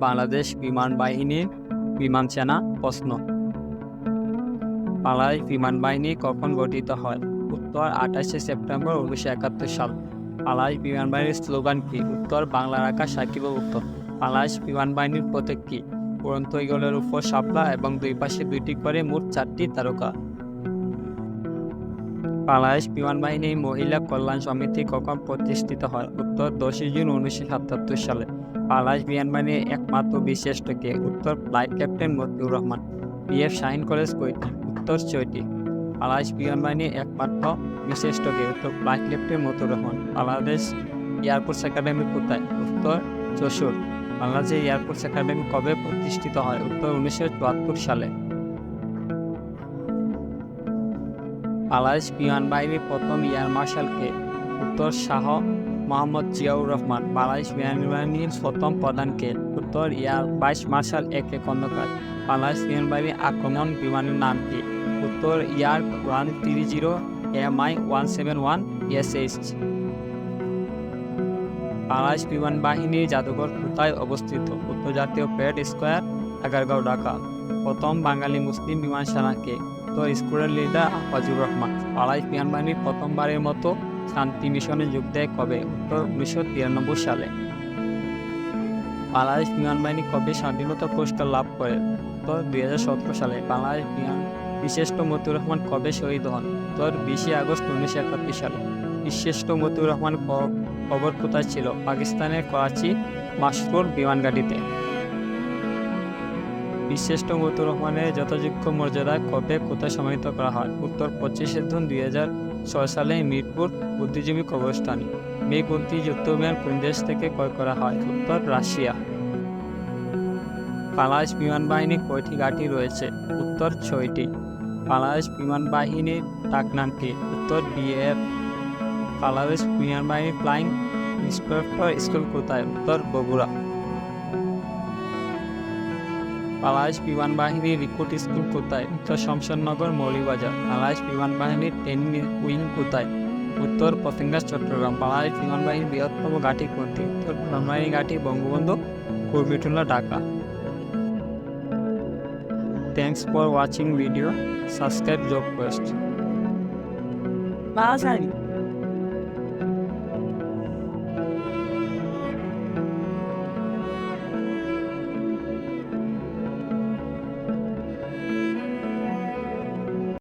বাংলাদেশ বিমান বাহিনীর বিমান সেনা প্রশ্ন। বাংলাদেশ বিমান বাহিনী কখন গঠিত হয়? উত্তর, আঠাশে সেপ্টেম্বর উনিশশো একাত্তর সাল। বাংলাদেশ বিমান বাহিনীর স্লোগান কি? উত্তর, বাংলার আকাশ সাকিব উত্তর। বাংলাদেশ বিমান বাহিনীর প্রতীক কি? পুরন্ত ইগলের উপর শাপলা এবং দুই পাশে দুইটি করে মোট চারটি তারকা। বাংলাদেশ বিমান বাহিনী মহিলা কল্যাণ সমিতি কখন প্রতিষ্ঠিত হয়? উত্তর, দশই জুন উনিশশো সাতাত্তর সালে। বাংলাদেশ বিমান বাহিনীর একমাত্র বিশিষ্টকে উত্তর flight captain Motiur Rahman, BF Shaheen college কয়টি উত্তর ছয়টি। বাংলাদেশ বিমান বাহিনীর একমাত্র বিশিষ্টকে উত্তর flight captain Motiur Rahman, Bangladesh air force academy কোথায়? উত্তর যশোর। বাংলাদেশ এয়ারফোর্স একাডেমি কবে প্রতিষ্ঠিত হয়? উত্তর উনিশশো চুয়াত্তর সালে। বাংলাদেশ বিমান বাহিনীর প্রথম এয়ার মার্শালকে উত্তর শাহ মোহাম্মদ জিয়াউর রহমান বাংলাদেশ বিমান বাহিনীর প্রথম প্রধানকে উত্তর air vice marshal A K Khandakar Bangladesh বিমান বাহিনীর আক্রমণ বিমানের নাম কি উত্তর Yak one three zero M I one seven one S H Bangladesh বিমান বাহিনীর জাদুঘর কোথায় অবস্থিত উত্তর জাতীয় প্যারেড স্কোয়ার আগারগাঁও ঢাকা প্রথম বাঙালি মুসলিম বিমান সেনাকে উত্তর স্কুলের লিডার আফাজুর রহমান বাংলাদেশ বিমান বাহিনীর প্রথমবারের মতো শান্তি মিশনে যোগ দেয় কবে? উত্তর উনিশশো তিরানব্বই সালে। বাংলাদেশ বিমান বাহিনী কবে স্বাধীনতা পুরস্কার লাভ করে? উত্তর দুই হাজার সতেরো সালে বাংলাদেশ বিমান বিশিষ্ট মতিউর রহমান কবে শহীদ হন? উত্তর বিশে আগস্ট উনিশশো একাত্তর সালে। বিশিষ্ট মতিউর রহমান কবর কোথায় ছিল? পাকিস্তানের করাচি মাসরুর বিমানঘাটিতে বিশিষ্ট মতিউর রহমানের যথাযোগ্য মর্যাদা কবে কোথায় সমাহিত করা হয়? উত্তর, পঁচিশে জুন দুই হাজার ছয় সালে মিরপুর বুদ্ধিজীবী কবরস্থান। মেঘবন্তি যুদ্ধবিমান কোন দেশ থেকে ক্রয় করা হয়? উত্তর, রাশিয়া। বাংলাদেশ বিমান বাহিনীর কয়টি ঘাঁটি রয়েছে? উত্তর, ছয়টি। বাংলাদেশ বিমান বাহিনীর ডাকনাম কি উত্তর, বিএফ। বাংলাদেশ বিমান বাহিনীর ফ্লাইং ইন্সপেক্টর স্কুল কোথায়? উত্তর, বগুড়া। বাংলাদেশ বিমান বাহিনীর রিক্রুট স্কুল কোথায়? উত্তর শমশাননগর, মৌলিবাজার। বাংলাদেশ বিমান বাহিনীর ট্রেনিং উইং কোথায়? উত্তর পতেঙ্গা, চট্টগ্রাম। বাংলাদেশ বিমান বাহিনীর বৃহত্তম ঘাঁটি কোনটি? উত্তর বিমান বাহিনী ঘাঁটি, Bangabandhu Kurmitola Dhaka. Thanks for watching video subscribe job bus